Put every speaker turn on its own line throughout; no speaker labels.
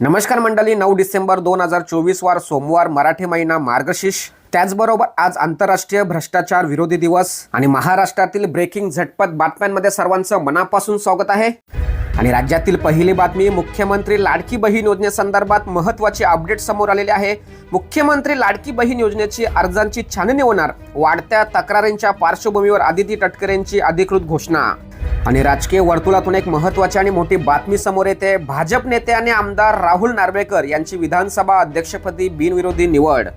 नमस्कार मंडळी नऊ डिसेंबर दोन हजार चोवीस वार सोमवार मराठी महिना मार्गशीर्ष. त्याचबरोबर आज आंतरराष्ट्रीय भ्रष्टाचार विरोधी दिवस आणि महाराष्ट्रातील ब्रेकिंग झटपट बातम्यांमध्ये सर्वांचं मनापासून स्वागत आहे. आणि राज्यातील पहिली बातमी मुख्यमंत्री लाडकी बहीण योजनेसंदर्भात महत्त्वाचे अपडेट समोर आलेली आहे. मुख्यमंत्री लाडकी बहीण योजनेची अर्जांची छाननी होणार वाढत्या तक्रारींच्या पार्श्वभूमीवर आदिती तटकरेंची अधिकृत घोषणा. आणि राजकीय वर्तुळातून एक महत्वाची आणि मोठी बातमी समोर येते. भाजप नेते आणि आमदार राहुल नार्वेकर यांची विधानसभा अध्यक्षपदी बिनविरोधी निवड.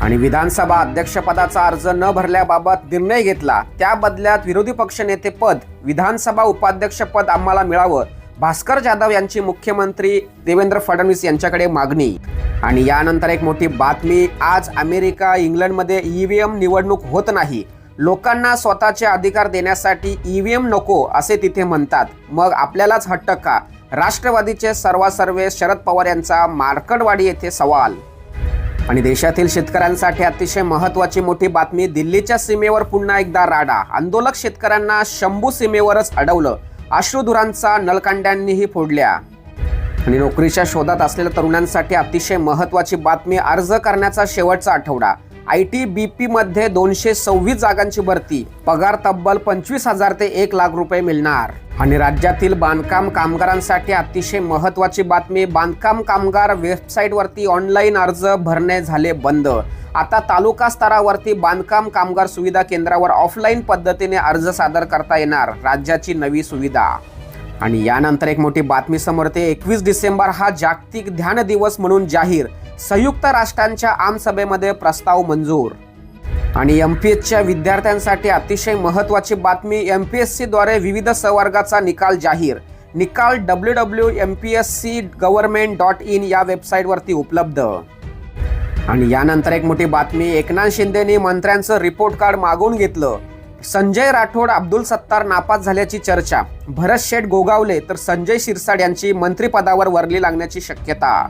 आणि विधानसभा अध्यक्षपदाचा अर्ज न भरल्याबाबत निर्णय घेतला. त्या बदल्यात विरोधी पक्षनेतेपद विधानसभा उपाध्यक्षपद आम्हाला मिळावं. भास्कर जाधव यांची मुख्यमंत्री देवेंद्र फडणवीस यांच्याकडे मागणी. आणि यानंतर एक मोठी बातमी आज अमेरिका इंग्लंडमध्ये ईव्हीएम निवडणूक होत नाही. लोकांना स्वतःचे अधिकार देण्यासाठी ईव्हीएम नको असे तिथे म्हणतात. मग आपल्यालाच हट्ट का? राष्ट्रवादीचे सर्वासर्वे शरद पवार यांचा मार्कडवाडी येथे सवाल. आणि देशातील शेतकऱ्यांसाठी अतिशय महत्वाची मोठी बातमी दिल्लीच्या सीमेवर पुन्हा एकदा राडा. आंदोलक शेतकऱ्यांना शंभू सीमेवरच अडवलं. अश्रुधुरांचा नळकांड्यांनीही फोडल्या. आणि नोकरीच्या शोधात असलेल्या तरुणांसाठी अतिशय महत्वाची बातमी अर्ज करण्याचा शेवटचा आठवडा. आय टी बी पी मध्ये दोनशे सव्वीस जागांची भरती. पगार तब्बल पंचवीस हजार ते एक लाख रुपये मिळणार. आणि राज्यातील बांधकाम कामगारांसाठी अतिशय महत्वाची बातमी बांधकाम कामगार वेबसाईटवरती ऑनलाईन अर्ज भरणे झाले बंद. आता तालुका स्तरावरती बांधकाम कामगार सुविधा केंद्रावर ऑफलाईन पद्धतीने अर्ज सादर करता येणार राज्याची नवी सुविधा. आणि यानंतर एक मोठी बातमी समोर येते. एकवीस डिसेंबर हा जागतिक ध्यान दिवस म्हणून जाहीर. संयुक्त राष्ट्रांच्या आमसभेमध्ये प्रस्ताव मंजूर. आणि एम पी एसच्या विद्यार्थ्यांसाठी अतिशय महत्त्वाची बातमी एम पी एस सीद्वारे विविध संवर्गाचा निकाल जाहीर. निकाल W W M P S C government dot in या वेबसाईटवरती उपलब्ध. आणि यानंतर एक मोठी बातमी एकनाथ शिंदेनी मंत्र्यांचं रिपोर्ट कार्ड मागवून घेतलं. संजय राठोड अब्दुल सत्तार नापास झाल्याची चर्चा. भरत शेठ गोगावले तर संजय शिरसाड यांची मंत्रिपदावर वरली लागण्याची शक्यता.